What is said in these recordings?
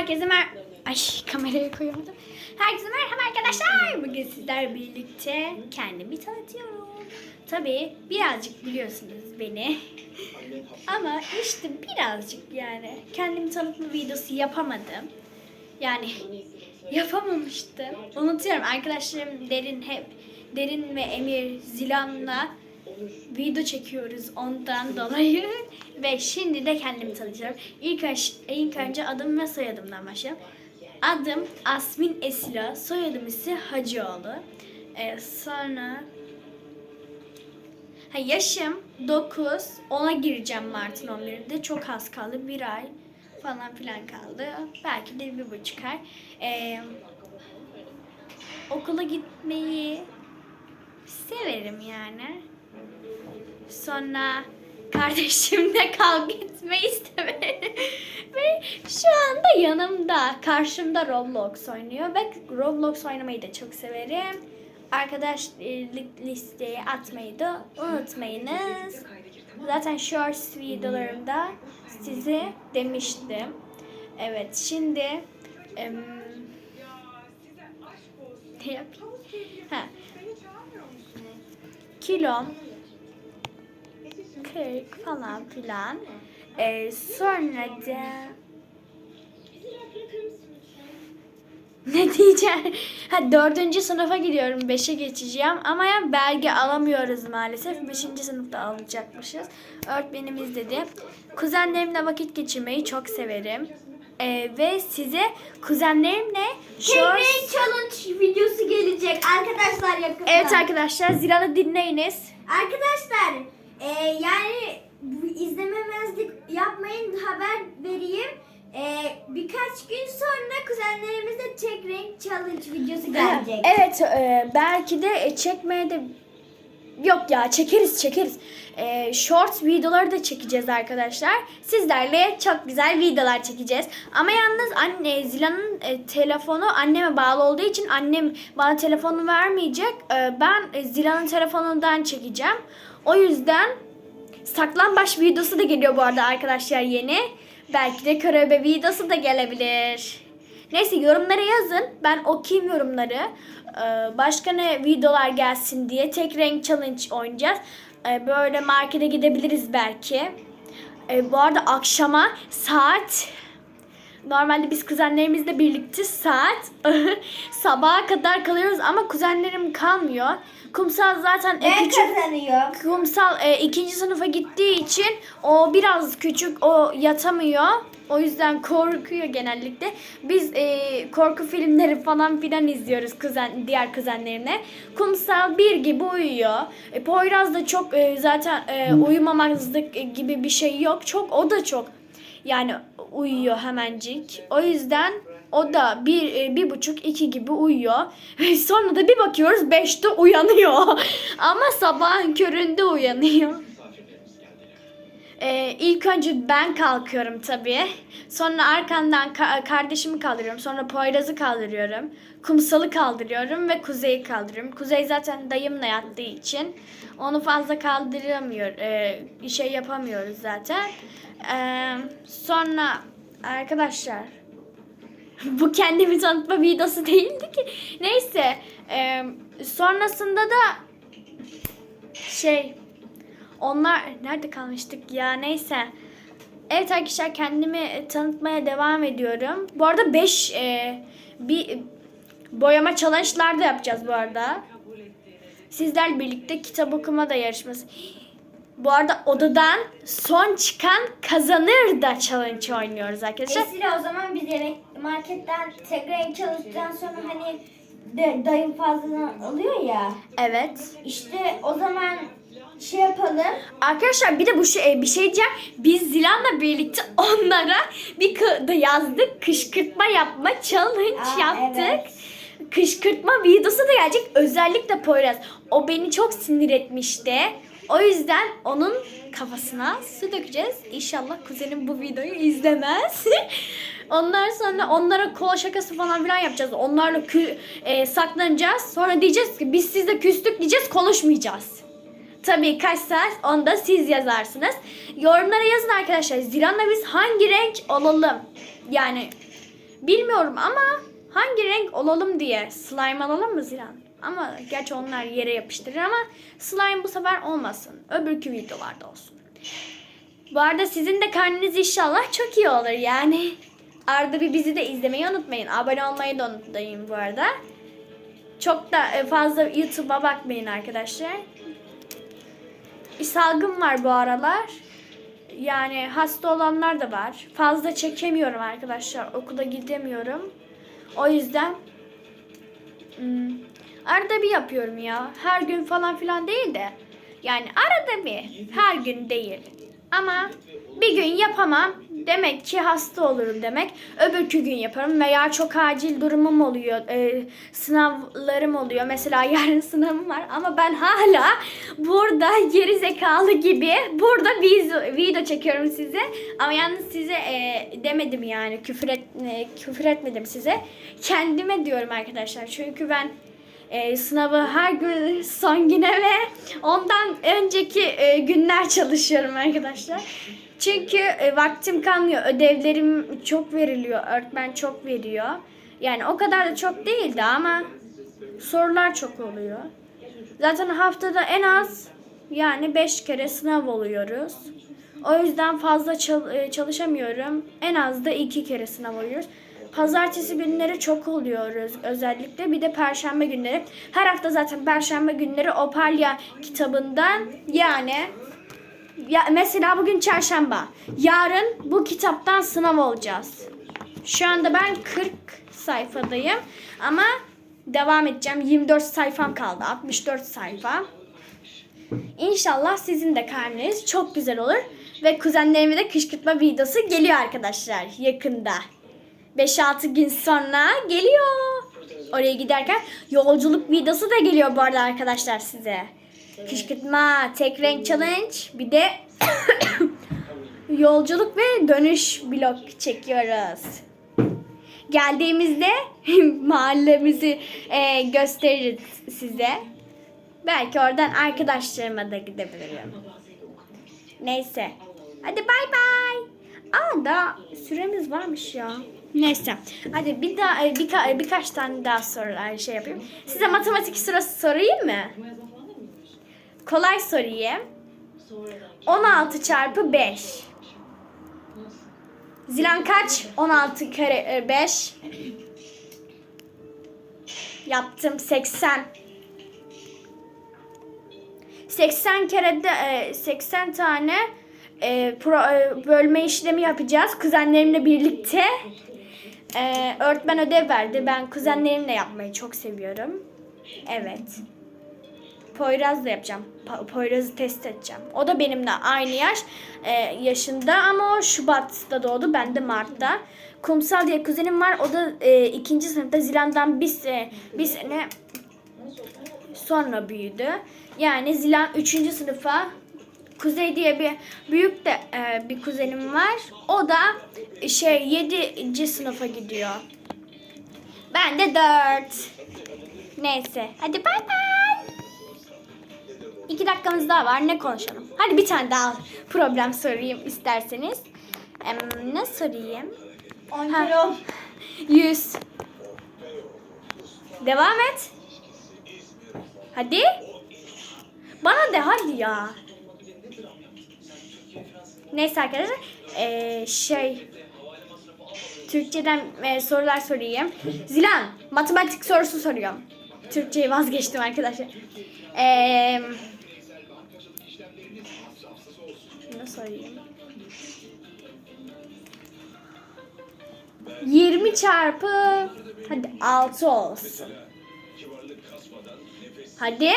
Herkese mer... Ay kamerayı koyamadım. Herkese merhaba arkadaşlar. Bugün sizler birlikte kendimi tanıtıyorum. Tabii birazcık biliyorsunuz beni. Ama işte birazcık yani kendimi tanıtma videosu yapamadım. Yani yapamamıştım. Unutuyorum arkadaşlarım Derin hep Derin ve Emir Zilan'la video çekiyoruz ondan dolayı ve şimdi de kendimi tanıtıyorum. İlk, ilk önce adım ve soyadımdan başlayalım. Adım Asmin Esila, soyadım ise Hacıoğlu. Ee, sonra ha, yaşım 9, 10'a gireceğim Mart'ın 11'inde. Çok az kaldı, bir ay falan filan kaldı. Belki de bir buçuk ay. Ee, okula gitmeyi severim yani. Sonra kardeşimle kavga etmeyi istemedim. Ve şu anda yanımda, karşımda Roblox oynuyor. Ve Roblox oynamayı da çok severim. Arkadaşlık listeye atmayı da unutmayınız. Zaten shorts videolarımda size demiştim. Evet şimdi em, ne yapayım? Ha, kilom 40 falan filan. Ee, sonra da ne diyeceğim? Ha dördüncü sınıfa gidiyorum. Beşe geçeceğim. Ama ya belge alamıyoruz maalesef. Beşinci sınıfta alacakmışız. Öğretmenimiz dedi. Kuzenlerimle vakit geçirmeyi çok severim. Ee, ve size kuzenlerimle shorts... challenge videosu gelecek arkadaşlar yakında. Evet arkadaşlar Zilan'ı dinleyiniz. Arkadaşlar e, yani bu izlememezlik yapmayın haber vereyim. E, birkaç gün sonra kuzenlerimizle tek renk challenge videosu gelecek. Evet e, belki de e, çekmeye de yok ya çekeriz çekeriz. E, short videoları da çekeceğiz arkadaşlar. Sizlerle çok güzel videolar çekeceğiz. Ama yalnız anne Zila'nın e, telefonu anneme bağlı olduğu için annem bana telefonu vermeyecek. E, ben e, Zila'nın telefonundan çekeceğim. O yüzden saklambaç videosu da geliyor bu arada arkadaşlar yeni. Belki de körebe videosu da gelebilir. Neyse yorumlara yazın. Ben okuyayım yorumları. Ee, başka ne videolar gelsin diye tek renk challenge oynayacağız. Ee, böyle markete gidebiliriz belki. Ee, bu arada akşama saat Normalde biz kuzenlerimizle birlikte saat sabaha kadar kalıyoruz ama kuzenlerim kalmıyor. Kumsal zaten e, küçük kazanıyor. Kumsal e, ikinci sınıfa gittiği için o biraz küçük o yatamıyor. O yüzden korkuyor genellikle. Biz e, korku filmleri falan filan izliyoruz kuzen diğer kuzenlerine. Kumsal bir gibi uyuyor. E, Poyraz da çok e, zaten e, uyumamazlık gibi bir şey yok. Çok o da çok yani uyuyor hemencik. O yüzden o da bir, e, bir buçuk iki gibi uyuyor. Sonra da bir bakıyoruz beşte uyanıyor. Ama sabahın köründe uyanıyor. Ee, ilk önce ben kalkıyorum tabii. Sonra arkandan ka- kardeşimi kaldırıyorum. Sonra Poyraz'ı kaldırıyorum. Kumsal'ı kaldırıyorum ve Kuzey'i kaldırıyorum. Kuzey zaten dayımla yattığı için onu fazla kaldıramıyor. Ee, şey yapamıyoruz zaten. Ee, sonra arkadaşlar bu kendimi tanıtma videosu değildi ki. Neyse. ee, sonrasında da şey onlar nerede kalmıştık ya neyse. Evet arkadaşlar kendimi tanıtmaya devam ediyorum. Bu arada 5 bir boyama challenge'lar da yapacağız bu arada. Sizler birlikte kitap okuma da yarışması. Bu arada odadan son çıkan kazanır da challenge oynuyoruz arkadaşlar. Esile o zaman biz yemek marketten tek renk challenge'dan sonra hani de, dayım fazladan alıyor ya. Evet. İşte o zaman yapalım. Arkadaşlar bir de bu şey bir şey diyeceğim. Biz Zilan'la birlikte onlara bir da yazdık. Kışkırtma yapma challenge Aa, yaptık. evet. Kışkırtma videosu da gelecek. Özellikle Poyraz. O beni çok sinir etmişti. O yüzden onun kafasına su dökeceğiz. İnşallah kuzenim bu videoyu izlemez. Ondan sonra onlara kola şakası falan filan yapacağız. Onlarla kü- e, saklanacağız. Sonra diyeceğiz ki biz sizle küstük diyeceğiz konuşmayacağız. Tabii kaç saat onu da siz yazarsınız. Yorumlara yazın arkadaşlar. Zilan'la biz hangi renk olalım? Yani Bilmiyorum ama hangi renk olalım diye slime alalım mı Zilan? Ama gerçi onlar yere yapıştırır ama slime bu sefer olmasın. Öbürkü videolarda olsun. Bu arada sizin de karnınız inşallah çok iyi olur yani. Arada bir bizi de izlemeyi unutmayın. Abone olmayı da unutmayın bu arada. Çok da fazla YouTube'a bakmayın arkadaşlar. Bir salgın var bu aralar. Yani hasta olanlar da var. Fazla çekemiyorum arkadaşlar. Okula gidemiyorum. O yüzden hmm, arada bir yapıyorum ya. Her gün falan filan değil de. Yani arada bir. Her gün değil. Ama bir gün yapamam. Demek ki hasta olurum demek. Öbürkü gün yaparım veya çok acil durumum oluyor. e, sınavlarım oluyor. Mesela yarın sınavım var ama ben hala burada geri zekalı gibi burada video, video çekiyorum size. Ama yalnız size e, demedim yani küfür, et, e, küfür etmedim size. Kendime diyorum arkadaşlar. Çünkü ben e, sınavı her gün son güne ve ondan önceki e, günler çalışıyorum arkadaşlar. Çünkü e, vaktim kalmıyor. Ödevlerim çok veriliyor. Öğretmen çok veriyor. Yani o kadar da çok değildi ama sorular çok oluyor. Zaten haftada en az yani 5 kere sınav oluyoruz. O yüzden fazla e, çalışamıyorum. En az da 2 kere sınav oluyoruz. Pazartesi günleri çok oluyoruz özellikle. Bir de perşembe günleri. Her hafta zaten perşembe günleri Opalya kitabından yani ya mesela bugün çarşamba. Yarın bu kitaptan sınav olacağız. Şu anda ben 40 sayfadayım ama devam edeceğim. 24 sayfam kaldı. 64 sayfa. İnşallah sizin de karneniz çok güzel olur. Ve kuzenlerimin de kışkırtma videosu geliyor arkadaşlar yakında. 5-6 gün sonra geliyor. Oraya giderken yolculuk videosu da geliyor bu arada arkadaşlar size. Kışkırtma, tek renk challenge, bir de yolculuk ve dönüş vlog çekiyoruz. Geldiğimizde mahallemizi e, gösteririz size. Belki oradan arkadaşlarıma da gidebilirim. Neyse. Hadi bay bay. Aa da süremiz varmış ya. Neyse. Hadi bir daha e, birka, birkaç tane daha sorular şey yapayım. Size matematik sorusu sorayım mı? Kolay sorayım. 16 çarpı 5. Zilan kaç? 16 kare e, 5. Yaptım 80. 80 kere de e, 80 tane e, pro- e, bölme işlemi yapacağız kuzenlerimle birlikte. E, öğretmen ödev verdi. Ben kuzenlerimle yapmayı çok seviyorum. Evet. Poyraz da yapacağım. Pa- Poyraz'ı test edeceğim. O da benimle aynı yaş e, yaşında ama o Şubat'ta doğdu. Ben de Mart'ta. Kumsal diye kuzenim var. O da e, ikinci sınıfta Zilan'dan bir, se- bir sene sonra büyüdü. Yani Zilan 3. sınıfa Kuzey diye bir büyük de e, bir kuzenim var. O da şey 7. sınıfa gidiyor. Ben de 4. Neyse. Hadi bay bay. İki dakikamız daha var. Ne konuşalım? Hadi bir tane daha problem sorayım isterseniz. Em, ne sorayım? 10 Ha. kere 10. 100. Devam et. Hadi. Bana de hadi ya. Neyse arkadaşlar. Ee, şey. Türkçeden e, sorular sorayım. Zilan, matematik sorusu soruyorum. Türkçeyi vazgeçtim arkadaşlar. Ee, sorayım? 20 çarpı hadi 6 olsun. Hadi.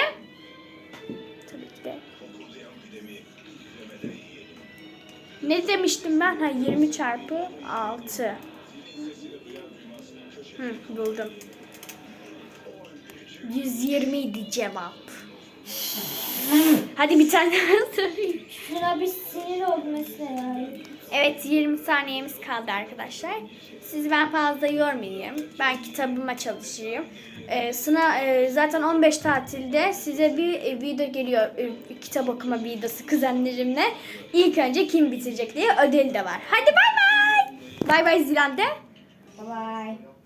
Tabii ki de. Ne demiştim ben? Ha 20 çarpı 6. Hı, buldum. 120 idi cevap. Hadi bir tane daha sorayım. Şuna bir sinir oldu mesela. Evet 20 saniyemiz kaldı arkadaşlar. Sizi ben fazla yormayayım. Ben kitabıma çalışayım. Ee, sınav e, zaten 15 tatilde size bir e, video geliyor. e, kitap okuma videosu kuzenlerimle. İlk önce kim bitirecek diye ödül de var. Hadi bay bay. Bay bay Zilan de. Bye bye.